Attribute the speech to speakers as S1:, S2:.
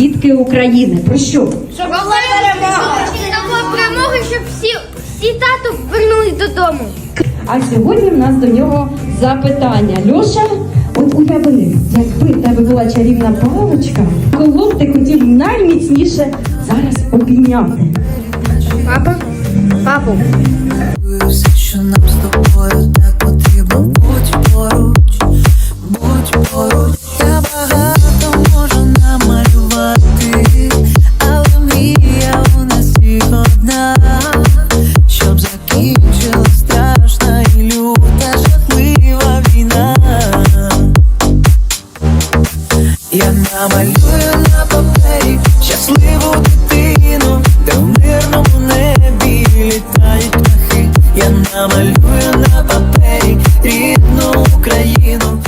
S1: дітки України. Про що?
S2: Щоб була перемога. Щоб перемога, щоб всі, всі тато вернулись додому.
S1: А сьогодні в нас до нього запитання. Льоша, от уяви, якби в тебе була чарівна паличка, кого б ти хотів найміцніше зараз обійняти?
S2: Папа? Папу.
S3: Все, що нам з тобою так потрібно, будь поруч, будь поруч. Щоб закінчилась страшна і люта жахлива війна. Я намалюю на папері щасливу дитину, де в мирному небі літають. Я намалюю на папері рідну Україну.